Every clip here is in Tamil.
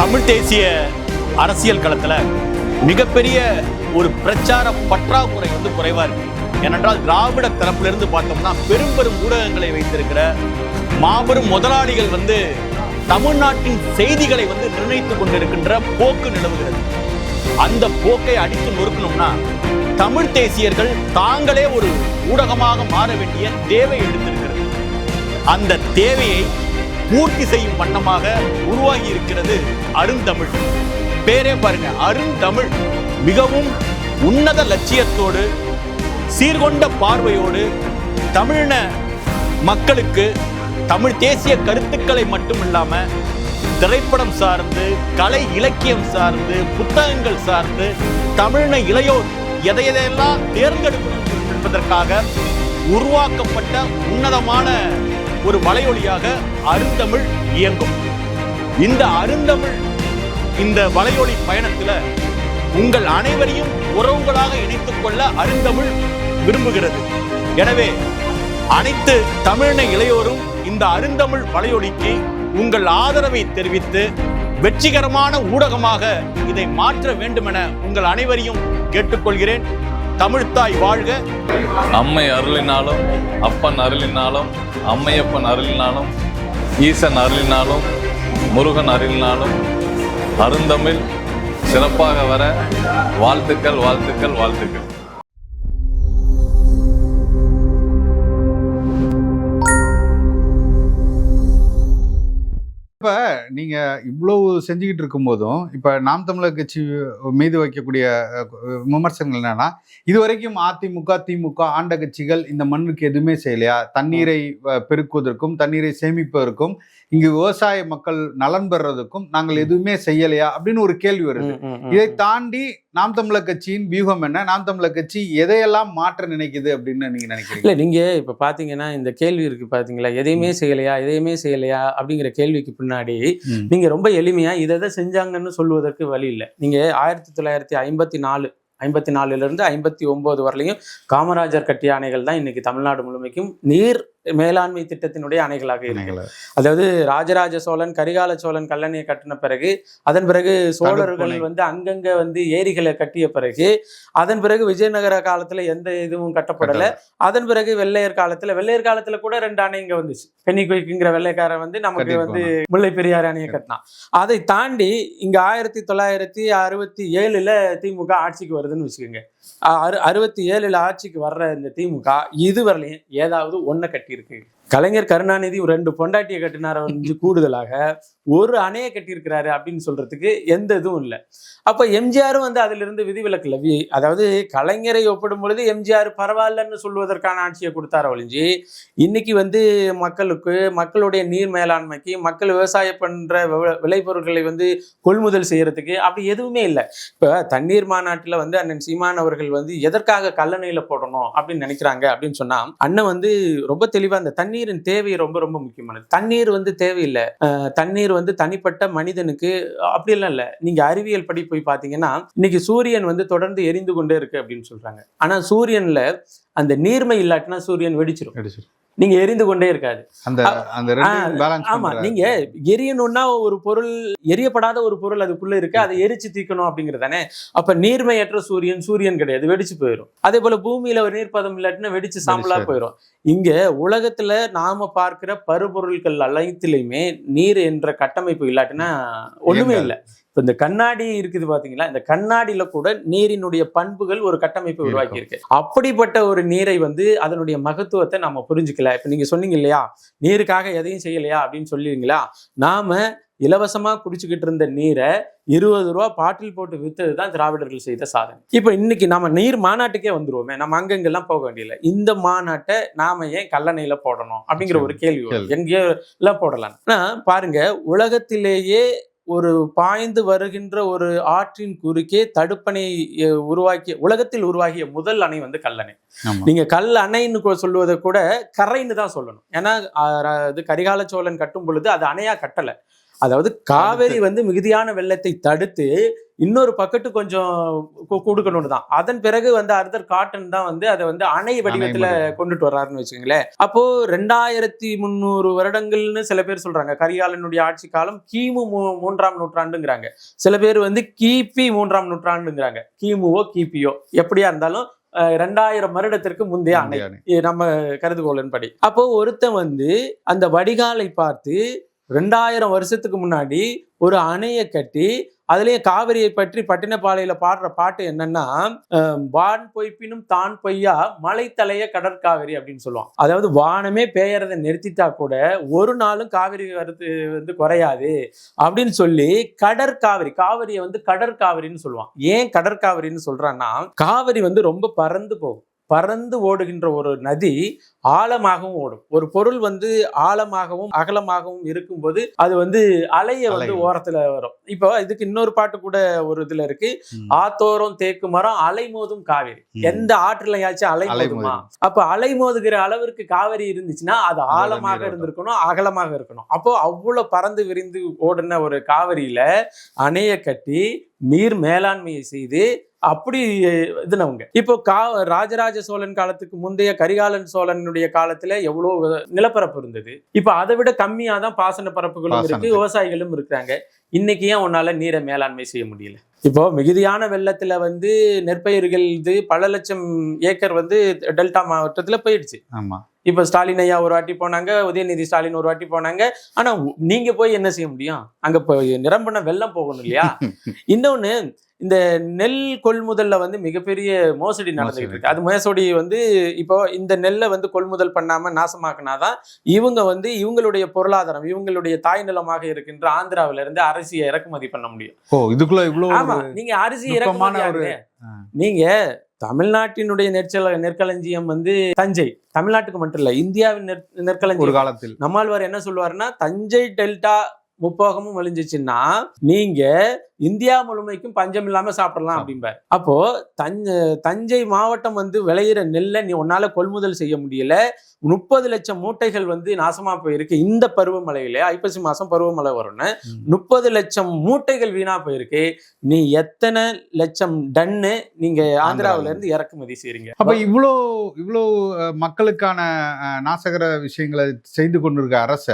தமிழ் தேசிய அரசியல் களத்தில் மிகப்பெரிய ஒரு பிரச்சார பற்றாக்குறை வந்து குறைவா இருக்கு. ஏனென்றால் திராவிட தரப்பிலிருந்து பார்த்தோம்னா பெரும் பெரும் ஊடகங்களை வைத்திருக்கிற மாபெரும் முதலாளிகள் வந்து தமிழ்நாட்டின் செய்திகளை வந்து நிர்ணயித்துக் கொண்டிருக்கின்ற போக்கு நிலவுகிறது. அந்த போக்கை அடித்து நொறுக்கணும்னா தமிழ் தேசியர்கள் தாங்களே ஒரு ஊடகமாக மாற வேண்டிய தேவை எழுந்திருக்கிறது. அந்த தேவையை பூர்த்தி செய்யும் வண்ணமாக உருவாகி இருக்கிறது அருந்தமிழ். பேரே பாருங்க அருந்தமிழ். மிகவும் உன்னத லட்சியத்தோடு சீர்கொண்ட பார்வையோடு தமிழின மக்களுக்கு தமிழ் தேசிய கருத்துக்களை மட்டும் திரைப்படம் சார்ந்து கலை இலக்கியம் சார்ந்து புத்தகங்கள் சார்ந்து தமிழின இளையோர் எதை எதையெல்லாம் தேர்ந்தெடுக்கணும் என்பதற்காக உருவாக்கப்பட்ட உன்னதமான ஒரு வலையொலியாக அருந்தமிழ் இயங்கும். இந்த அருந்தமிழ் இந்த வலையொலி பயணத்துல உங்கள் அனைவரையும் உறவுகளாக இணைத்துக் கொள்ள அருந்தமிழ் விரும்புகிறது. எனவே அனைத்து தமிழின இளையோரும் இந்த அருந்தமிழ் வலையொலிக்கு உங்கள் ஆதரவை தெரிவித்து வெற்றிகரமான ஊடகமாக இதை மாற்ற வேண்டுமென உங்கள் அனைவரையும் கேட்டுக்கொள்கிறேன். தமிழ்த்தாய் வாழ்க. அம்மை அருளினாலும் அப்பன் அருளினாலும் அம்மையப்பன் அருளினாலும் ஈசன் அருளினாலும் முருகன் அருளினாலும் அருந்தமிழ் சிறப்பாக வர வாழ்த்துக்கள் வாழ்த்துக்கள் வாழ்த்துக்கள். இப்ப நீங்க இவ்வளவு செஞ்சுக்கிட்டு இருக்கும்போதும் இப்ப நாம் தமிழர் கட்சி மீது வைக்கக்கூடிய விமர்சனங்கள் என்னன்னா இதுவரைக்கும் அதிமுக திமுக ஆண்ட கட்சிகள் இந்த மண்ணுக்கு எதுவுமே செய்யலையா? தண்ணீரை பெருக்குவதற்கும் தண்ணீரை சேமிப்பதற்கும் இங்கு விவசாய மக்கள் நலன் பெறுறதுக்கும் நாங்கள் எதுவுமே செய்யலையா? அப்படின்னு ஒரு கேள்வி வருது. இதை தாண்டி நாம் தமிழர் கட்சியின் வியூகம் என்ன? நாம் தமிழர் கட்சி எதையெல்லாம் மாற்ற நினைக்குது அப்படின்னு நீங்க நினைக்கிறீங்க? இல்ல நீங்க இப்ப பாத்தீங்கன்னா இந்த கேள்வி இருக்கு பாத்தீங்களா? எதையுமே செய்யலையா? எதையுமே செய்யலையா? அப்படிங்கிற கேள்விக்கு பின்னாடி. நீங்க ரொம்ப எளிமையா இதை எதை செஞ்சாங்கன்னு சொல்வதற்கு வழி இல்லை. நீங்க ஆயிரத்தி தொள்ளாயிரத்தி ஐம்பத்தி நாலு ஐம்பத்தி நாலுல இருந்து ஐம்பத்தி ஒன்பது வரலையும் காமராஜர் கட்டிய அணைகள் தான் இன்னைக்கு தமிழ்நாடு முழுமைக்கும் நீர் மேலாண்மை திட்டத்தினுடைய அணைகளாக இருக்கு. அதாவது ராஜராஜ சோழன் கரிகால சோழன் கல்லணையை கட்டின பிறகு அதன் பிறகு சோழர்கள். வந்து அங்கங்க வந்து ஏரிகளை கட்டிய பிறகு அதன் பிறகு விஜயநகர காலத்துல எந்த இதுவும் கட்டப்படல. அதன் பிறகு வெள்ளையர் காலத்துல வெள்ளையர் காலத்துல கூட ரெண்டு அணை இங்க வந்துச்சு. பென்னிக்குயிக்குங்கிற வெள்ளைக்காரன் வந்து நமக்கு வந்து முல்லை பெரியாறு அணையை கட்டினான். அதை தாண்டி இங்க ஆயிரத்தி தொள்ளாயிரத்தி அறுபத்தி ஏழுல திமுக ஆட்சிக்கு வருதுன்னு வச்சுக்கோங்க. அறு அறுபத்தி ஏழுல ஆட்சிக்கு வர்ற இந்த திமுக இதுவரையிலையும் ஏதாவது ஒன்றை கட்டியிருக்கு. கலைஞர் கருணாநிதி ஒரு ரெண்டு பொண்டாட்டியை கட்டினார வந்து கூடுதலாக. ஒரு அணையை கட்டியிருக்கிறாரு அப்படின்னு சொல்றதுக்கு எந்த இதுவும் இல்லை. அப்போ எம்ஜிஆரும் வந்து அதுல இருந்து லவி அதாவது கலைஞரை ஒப்பிடும் பொழுது எம்ஜிஆர் பரவாயில்லன்னு சொல்வதற்கான ஆட்சியை கொடுத்தார ஒழிஞ்சு இன்னைக்கு வந்து மக்களுக்கு மக்களுடைய நீர் மேலாண்மைக்கு மக்கள் விவசாயம் பண்ற விளைபொருட்களை வந்து கொள்முதல் செய்யறதுக்கு அப்படி எதுவுமே இல்லை. இப்போ தண்ணீர் மாநாட்டில் வந்து அண்ணன் சீமான் அவர்கள் வந்து எதற்காக கல்லணையில போடணும் அப்படின்னு நினைக்கிறாங்க அப்படின்னு சொன்னா அண்ணன் வந்து ரொம்ப தெளிவா அந்த தண்ணீரின் தேவை ரொம்ப ரொம்ப முக்கியமானது. தண்ணீர் வந்து தேவையில்லை. தண்ணீர் வந்து தனிப்பட்ட மனிதனுக்கு அப்படிலாம் இல்லை. நீங்க அறிவியல் படி போய் பாத்தீங்கன்னா இன்னைக்கு சூரியன் வந்து தொடர்ந்து எரிந்து கொண்டே இருக்கு அப்படின்னு சொல்றாங்க. ஆனா சூரியன்ல அந்த நீர்மை இல்லாட்டினா சூரியன் வெடிச்சிரும். எடுத்து. நீங்க எரிந்து கொண்டே இருக்காது. அந்த அந்த ஆமா நீங்க எரியணும்னா ஒரு பொருள் எரியப்படாத ஒரு பொருள் அதுக்குள்ள இருக்கு. அதை எரிச்சு தீக்கணும் அப்படிங்கிறது தானே அப்ப நீர்மையற்ற சூரியன் சூரியன் கிடையாது வெடிச்சு போயிடும் அதே போல பூமியில ஒரு நீர்ப்பதம் இல்லாட்டினா வெடிச்சு சாம்பலா போயிடும் இங்க உலகத்துல நாம பார்க்கிற பருப்பொருட்கள் அனைத்திலுமே நீர் என்ற கட்டமைப்பு இல்லாட்டினா ஒண்ணுமே. இல்லை. இப்ப இந்த கண்ணாடி இருக்குது பாத்தீங்களா? இந்த கண்ணாடியில கூட நீரினுடைய பண்புகள் ஒரு கட்டமைப்பு உருவாக்கி இருக்கு அப்படிப்பட்ட ஒரு நீரை வந்து அதனுடைய மகத்துவத்தை நாம புரிஞ்சுக்கல. இப்ப நீங்க சொன்னீங்க இல்லையா? நீருக்காக எதையும் செய்யலையா? அப்படின்னு சொல்லிருங்களா? நாம இலவசமா குடிச்சுக்கிட்டு இருந்த நீரை இருபது ரூபா பாட்டில் போட்டு வித்தது தான் திராவிடர்கள் செய்த சாதனை. இப்போ இன்னைக்கு நம்ம நீர் மாநாட்டுக்கே வந்துருவோமே. நம்ம அங்கங்கெல்லாம் போக வேண்டியதில்லை. இந்த மாநாட்டை நாம ஏன் கல்லணையில போடணும்? அப்படிங்கிற ஒரு கேள்வி. எங்கேயோ எல்லாம் போடலாம். ஆனா பாருங்க உலகத்திலேயே ஒரு பாய்ந்து வருகின்ற ஒரு ஆற்றின் குறுக்கே தடுப்பணை உருவாக்கிய உலகத்தில் உருவாகிய முதல் அணை வந்து கல்லணை. நீங்க கல் அணைன்னு சொல்லுவதை கூட கரைன்னு தான் சொல்லணும். ஏன்னா இது கரிகால சோழன் கட்டும் பொழுது அது அணையா கட்டல. அதாவது காவேரி வந்து மிகுதியான வெள்ளத்தை தடுத்து இன்னொரு பக்கெட்டு கொஞ்சம் கொடுக்கணும்னு தான். அதன் பிறகு வந்து அர்தர் காட்டன் தான் வந்து அதை வந்து அணை வடிவத்துல. கொண்டுட்டு வர்றாருன்னு வச்சுக்கோங்களேன். அப்போ ரெண்டாயிரத்தி முந்நூறு வருடங்கள்னு சில பேர் சொல்றாங்க. கரிகாலனுடைய ஆட்சி காலம் கிமு மூன்றாம் நூற்றாண்டுங்கிறாங்க. சில பேர் வந்து கிபி மூன்றாம் நூற்றாண்டுங்கிறாங்க. கிமுவோ கிபியோ. எப்படியா இருந்தாலும் ரெண்டாயிரம் வருடத்திற்கு முந்தைய அணை. நம்ம கருதுகோளின் படி அப்போ ஒருத்தன் வந்து அந்த வடிகாலை பார்த்து ரெண்டாயிரம் வருஷத்துக்கு முன்னாடி ஒரு அணையை கட்டி அதுலேயும் காவிரியை பற்றி பட்டினப்பாளையில பாடுற பாட்டு என்னன்னா வான் பொய்ப்பினும் தான் பொய்யா மலை தலைய கடற்காவிரி அப்படின்னு சொல்லுவான். அதாவது வானமே பெயறதை நிறுத்திட்டா கூட ஒரு நாளும் காவிரி வரது வந்து குறையாது அப்படின்னு சொல்லி கடற்காவிரி காவிரியை வந்து கடற்காவிரின்னு சொல்லுவான். ஏன் கடற்காவிரின்னு சொல்றான்னா காவிரி வந்து ரொம்ப பறந்து போகும். பறந்து ஓடுகின்ற ஒரு நதி ஆழமாகவும் ஓடும் ஒரு பொருள் வந்து ஆழமாகவும் அகலமாகவும் இருக்கும்போது அது வந்து அலைய வந்து. ஓரத்துல வரும் இப்போ இதுக்கு இன்னொரு பாட்டு கூட ஒரு இதுல இருக்கு. ஆத்தோரம் தேக்கு மரம் அலைமோதும் காவிரி. எந்த ஆற்றுலையாச்சும் அலை அலை மோதுமா அப்ப அலை மோதுகிற அளவிற்கு காவிரி இருந்துச்சுன்னா அது ஆழமாக. இருந்திருக்கணும் அகலமாக இருக்கணும் அப்போ அவ்வளவு பறந்து விரிந்து ஓடின ஒரு காவிரியில அணைய கட்டி நீர் மேலாண்மையை செய்து அப்படி இதுனவங்க இப்போ கா ராஜராஜ சோழன் காலத்துக்கு முந்தைய கரிகாலன் சோழனுடைய காலத்துல எவ்வளவு நிலப்பரப்பு இருந்தது. இப்போ அதை விட கம்மியா தான் பாசன பரப்புகளும் இருக்கு. விவசாயிகளும் இருக்கிறாங்க. இன்னைக்கு ஏன் உன்னால நீரை மேலாண்மை செய்ய முடியல? இப்போ மிகுதியான வெள்ளத்துல வந்து நெற்பயிர்கள் இது பல லட்சம் ஏக்கர் வந்து டெல்டா மாவட்டத்துல போயிடுச்சு. ஆமா. இப்ப ஸ்டாலின் ஐயா ஒரு வாட்டி போனாங்க உதயநிதி ஸ்டாலின் ஒரு வாட்டி போனாங்க. ஆனா நீங்க போய் என்ன செய்ய முடியும்? அங்க போய் நிரம்பின வெள்ளம் போகணும் இல்லையா? இன்னொன்னு இந்த நெல் கொள்முதல்ல வந்து மிகப்பெரிய மோசடி நடந்துகிட்டு இருக்கு. அது மோசடி வந்து இப்போ இந்த நெல்லை வந்து கொள்முதல் பண்ணாம நாசமாக்குனாதான் இவங்க வந்து இவங்களுடைய பொருளாதாரம் இவங்களுடைய தாய் நிலமாக இருக்கின்ற ஆந்திராவில இருந்து அரிசியை இறக்குமதி பண்ண முடியும். ஓ இதுக்குள்ள இவ்வளவு ஆமா நீங்க அரிசி இறக்குமதி. நீங்க தமிழ்நாட்டினுடைய நெற்சல நெற்களஞ்சியம் வந்து தஞ்சை. தமிழ்நாட்டுக்கு மட்டும் இல்ல இந்தியாவின் நெற் ஒரு நெற்களஞ்சியம் காலத்தில். நம்மாழ்வார் என்ன சொல்லுவாருன்னா தஞ்சை டெல்டா முப்போகமும் விளைஞ்சிச்சுன்னா நீங்க இந்தியா முழுமைக்கும் பஞ்சம் இல்லாம சாப்பிடலாம் அப்படிம்பார். அப்போ தஞ்சை தஞ்சை மாவட்டம் வந்து விளையிற நெல்லை நீ உன்னால கொள்முதல் செய்ய முடியல. முப்பது லட்சம் மூட்டைகள் வந்து நாசமா போயிருக்கு இந்த பருவமழையில. ஐப்பசி மாசம் பருவமழை வரும்னு. முப்பது லட்சம் மூட்டைகள் வீணா போயிருக்கு. நீ எத்தனை லட்சம் டன்னு நீங்க ஆந்திராவில இருந்து இறக்குமதி செய்றீங்க. அப்ப இவ்வளோ இவ்வளோ மக்களுக்கான நாசகர விஷயங்களை செய்து கொண்டிருக்க அரச.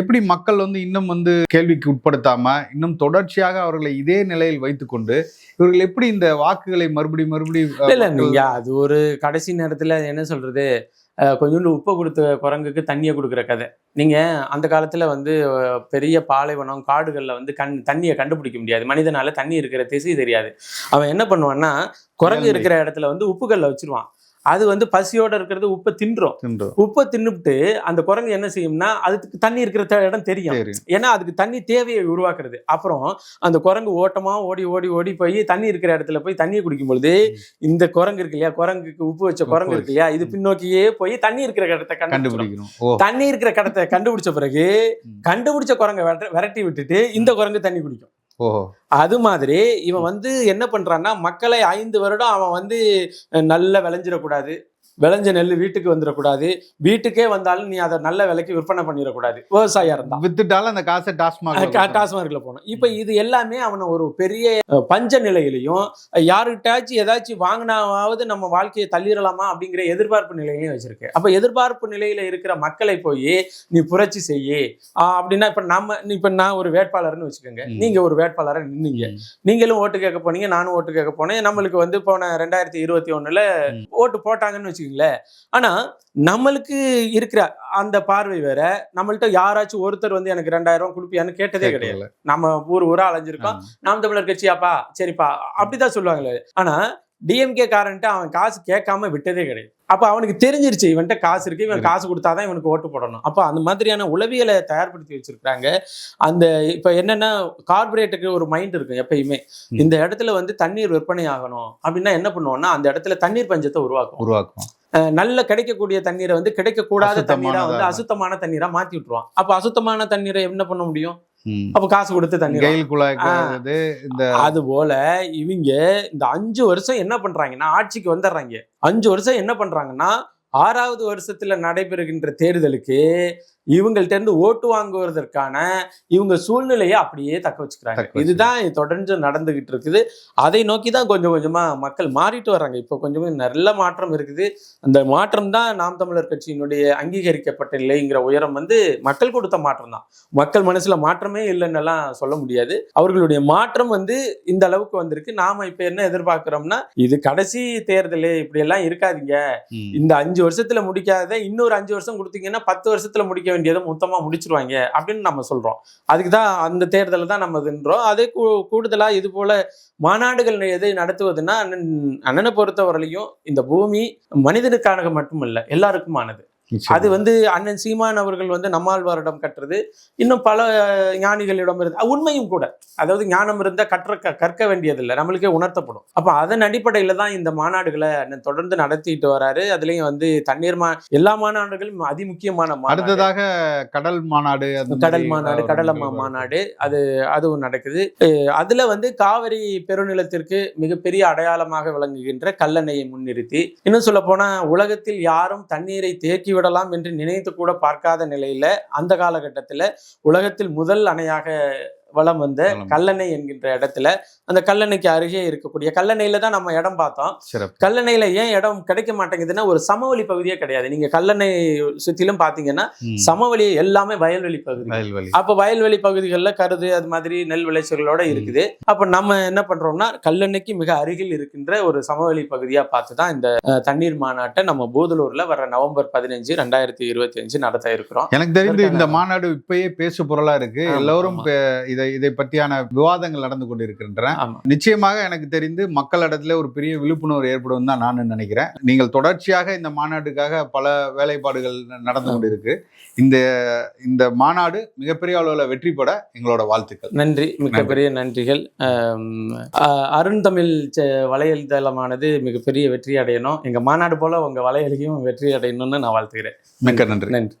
எப்படி மக்கள் வந்து இன்னும் வந்து கேள்விக்கு உட்படுத்தாம இன்னும் தொடர்ச்சியாக அவர்களை இதே நிலையில் வைத்துக்கொண்டு இவர்கள் எப்படி இந்த வாக்குகளை மறுபடி மறுபடி அஹ், இல்ல இல்ல மக்கள் நீங்க அது ஒரு கடைசி நேரத்துல என்ன சொல்றது? கொஞ்சோண்டு உப்பை கொடுத்த குரங்குக்கு தண்ணியை கொடுக்குற கதை. நீங்க அந்த காலத்துல வந்து பெரிய பாலைவனம் காடுகள்ல வந்து கண் தண்ணியை கண்டுபிடிக்க முடியாது. மனிதனால தண்ணி இருக்கிற திசை தெரியாது. அவன் என்ன பண்ணுவான்னா குரங்கு. இருக்கிற இடத்துல வந்து உப்புக்கல்ல வச்சிருவான். அது வந்து பசியோட இருக்கிறது உப்பை தின்றோம். உப்பை தின்னுபிட்டு அந்த குரங்கு என்ன செய்யும்னா அதுக்கு தண்ணி இருக்கிற இடம் தெரியும். ஏன்னா அதுக்கு தண்ணி தேவையை உருவாக்குறது. அப்புறம் அந்த குரங்கு ஓட்டமா ஓடி ஓடி ஓடி போய் தண்ணி இருக்கிற இடத்துல போய் தண்ணியை குடிக்கும் பொழுது இந்த குரங்கு இருக்கு இல்லையா? குரங்குக்கு உப்பு வச்ச குரங்கு இருக்கு இல்லையா? இது பின்னோக்கியே போய் தண்ணி இருக்கிற இடத்தை கண்டுபிடிக்கணும். தண்ணி இருக்கிற கடத்தை கண்டுபிடிச்ச பிறகு. கண்டுபிடிச்ச குரங்கை விரட்ட- விட்டுட்டு இந்த குரங்கு தண்ணி குடிக்கும். அது மாதிரி இவன் வந்து என்ன பண்றான்னா மக்களை ஐந்து வருடம் அவன் வந்து நல்லா விளைஞ்சிடக்கூடாது. விளைஞ்ச நெல் வீட்டுக்கு வந்துடக்கூடாது. வீட்டுக்கே வந்தாலும் நீ அதை நல்ல விலைக்கு விற்பனை பண்ணிடக்கூடாது. விவசாயியா இருந்தா. வித்துட்டாலும் அந்த காசை டாஸ்மாக் டாஸ்மார்க்ல போனோம் இப்போ இது எல்லாமே அவனை ஒரு பெரிய பஞ்ச நிலையிலையும் யாருக்கிட்டாச்சும் ஏதாச்சும் வாங்கினாவது நம்ம வாழ்க்கையை தள்ளிடலாமா அப்படிங்கிற எதிர்பார்ப்பு நிலையிலையும் வச்சிருக்கு. அப்ப எதிர்பார்ப்பு நிலையில இருக்கிற மக்களை போய் நீ புரட்சி செய்யி. அப்படின்னா இப்ப நம்ம இப்ப நான் ஒரு வேட்பாளர்னு வச்சுக்கோங்க. ம். நீங்க ஒரு வேட்பாளரை நின்னீங்க. நீங்களும் ஓட்டு கேட்க போனீங்க நானும் ஓட்டு கேட்க போனேன். நம்மளுக்கு வந்து போன ரெண்டாயிரத்தி இருபத்தி ஒண்ணுல ம். ஓட்டு போட்டாங்கன்னு வச்சுக்கோங்களேன் ஆனா நம்மளுக்கு இருக்கிற அந்த பார்வை வேற. நம்மள்ட்ட யாராச்சும் ஒருத்தர் வந்து எனக்கு ரெண்டாயிரம் ரூபாய் கொடுப்பியான்னு கேட்டதே கிடையாது. நம்ம ஊர் ஊரா அலைஞ்சிருக்கோம். நாம் தமிழர் கட்சியாப்பா? சரிப்பா. அப்படிதான் சொல்லுவாங்களே. ஆனா டிஎம்கே காரன்ட்டு அவன் காசு கேட்காம விட்டதே கிடையாது. அப்ப அவனுக்கு தெரிஞ்சிருச்சு இவன்ட்ட காசு இருக்கு இவன் காசு கொடுத்தாதான் இவனுக்கு ஓட்டு போடணும். அப்ப அந்த மாதிரியான உளவியலை தயார்படுத்தி வச்சிருக்காங்க அந்த இப்ப என்னன்னா கார்பரேட்டுக்கு ஒரு மைண்ட் இருக்கும் எப்பயுமே. இந்த இடத்துல வந்து தண்ணீர் விற்பனை ஆகணும். அப்படின்னா என்ன பண்ணுவோம்னா அந்த இடத்துல தண்ணீர் பஞ்சத்தை உருவாக்கும் உருவாக்கும் நல்ல கிடைக்கக்கூடிய தண்ணீரை வந்து கிடைக்கக்கூடாத தண்ணீரா வந்து. அசுத்தமான தண்ணீரா மாத்தி விட்டுருவான் அப்ப அசுத்தமான தண்ணீரை என்ன பண்ண முடியும். அப்ப காசு கொடுத்து தண்ணீர் கெயில் இந்த அது போல இவங்க இந்த அஞ்சு வருஷம் என்ன பண்றாங்கன்னா ஆட்சிக்கு வந்துடுறாங்க அஞ்சு வருஷம் என்ன பண்றாங்கன்னா ஆறாவது வருஷத்துல நடைபெறுகின்ற தேர்தலுக்கு இவங்கள்ட்ட இருந்து ஓட்டு வாங்குவதற்கான இவங்க சூழ்நிலையை அப்படியே தக்க வச்சுக்கிறாங்க. இதுதான் தொடர்ந்து நடந்துகிட்டு இருக்குது. அதை நோக்கி தான் கொஞ்சம் கொஞ்சமா மக்கள் மாறிட்டு வர்றாங்க. இப்போ கொஞ்சம் கொஞ்சம் நல்ல மாற்றம் இருக்குது. அந்த மாற்றம் தான் நாம் தமிழர் கட்சியினுடைய அங்கீகரிக்கப்பட்ட நிலைங்கிற உயரம் வந்து மக்கள் கொடுத்த மாற்றம் தான். மக்கள் மனசுல மாற்றமே இல்லைன்னு எல்லாம் சொல்ல முடியாது. அவர்களுடைய மாற்றம் வந்து இந்த அளவுக்கு வந்திருக்கு. நாம இப்ப என்ன எதிர்பார்க்கிறோம்னா இது கடைசி தேர்தல் இப்படி எல்லாம் இருக்காதீங்க. இந்த அஞ்சு வருஷத்துல முடிக்காத இன்னொரு அஞ்சு வருஷம் கொடுத்தீங்கன்னா பத்து வருஷத்துல முடிக்க வேண்டியதை மொத்தமா முடிச்சிருவாங்க அப்படின்னு நம்ம சொல்றோம். அதுக்கு தான் அந்த தேர்தலை தான் நம்ம இதுன்றோம் அதே கூ- கூடுதலா இது போல மாநாடுகள் எதை நடத்துவதுன்னா அண்ணன் அண்ணனை பொறுத்தவரையிலையும் இந்த பூமி மனிதனுக்கானது மட்டுமல்ல எல்லாருக்குமானது. அது வந்து அண்ணன் சீமான் அவர்கள் வந்து நம்மாழ்வாரிடம் கற்றது. இன்னும் பல ஞானிகளிடம் இருந்து உண்மையும் கூட. அதாவது ஞானம் இருந்தா கற்ற கற்க வேண்டியதில்லை. நம்மளுக்கே உணர்த்தப்படும். அப்ப அதன் அடிப்படையில தான் இந்த மாநாடுகளை அண்ணன் தொடர்ந்து நடத்திட்டு வராரு. அதுலயும் வந்து தண்ணீர் மா எல்லா மாநாடுகளும் அதிமுக்கியமான. அடுத்ததாக கடல் மாநாடு கடல் மாநாடு கடலம்மா மாநாடு. அது அதுவும் நடக்குது. அதுல வந்து காவிரி பெருநிலத்திற்கு மிகப்பெரிய அடையாளமாக விளங்குகின்ற கல்லணையை முன்னிறுத்தி இன்னும் சொல்ல போனா உலகத்தில் யாரும் தண்ணீரை தேக்கி விடலாம் என்று நினைத்து கூட பார்க்காத நிலையில் அந்த காலகட்டத்தில் உலகத்தில் முதல் அணையாக வலம் வந்த. கல்லணை என்கின்ற இடத்துல அந்த கல்லணைக்கு அருகே இருக்கக்கூடிய கல்லணையில தான் நம்ம இடம் பார்த்தோம். கல்லணையில ஏன் இடம் கிடைக்க மாட்டேங்குதுன்னா ஒரு சமவெளி பகுதியே கிடையாது. நீங்க கல்லணை சுத்திலும் பாத்தீங்கன்னா. சமவெளி எல்லாமே வயல்வெளி பகுதி. அப்ப வயல்வெளி பகுதிகளில் கருது அது மாதிரி நெல் விளைச்சல்களோட இருக்குது. அப்ப நம்ம என்ன பண்றோம்னா கல்லணைக்கு மிக அருகில் இருக்கின்ற ஒரு சமவெளி பகுதியா பார்த்து தான் இந்த தண்ணீர் மாநாட்டை நம்ம பூதலூர்ல வர நவம்பர் பதினஞ்சு ரெண்டாயிரத்தி இருபத்தி அஞ்சு நடத்த இருக்கிறோம். எனக்கு தெரிந்து இந்த மாநாடு இப்பயே பேசு பொருளா இருக்கு எல்லோரும் ஆமா. இதை இதை பற்றியான விவாதங்கள் நடந்து கொண்டிருக்கின்றன. நிச்சயமாக எனக்கு தெரிந்து மக்களிடத்துல ஒரு பெரிய விழிப்புணர்வு ஏற்படும் தான் நான் நினைக்கிறேன். நீங்கள் தொடர்ச்சியாக இந்த மாநாட்டுக்காக பல வேலைப்பாடுகள் நடந்து கொண்டிருக்கு. இந்த இந்த மாநாடு மிகப்பெரிய அளவில் வெற்றி பெற எங்களோட வாழ்த்துக்கள். நன்றி. மிக்க நன்றி. பெரிய நன்றிகள். ஆம், அஹ், அருண்தமிழ் ச- வலையதளமானது மிகப்பெரிய வெற்றி அடையணும். எங்க மாநாடு போல உங்க வலையலையும் வெற்றி அடையணும்னு நான் வாழ்த்துக்கிறேன் மிக்க நன்றி. நன்றி.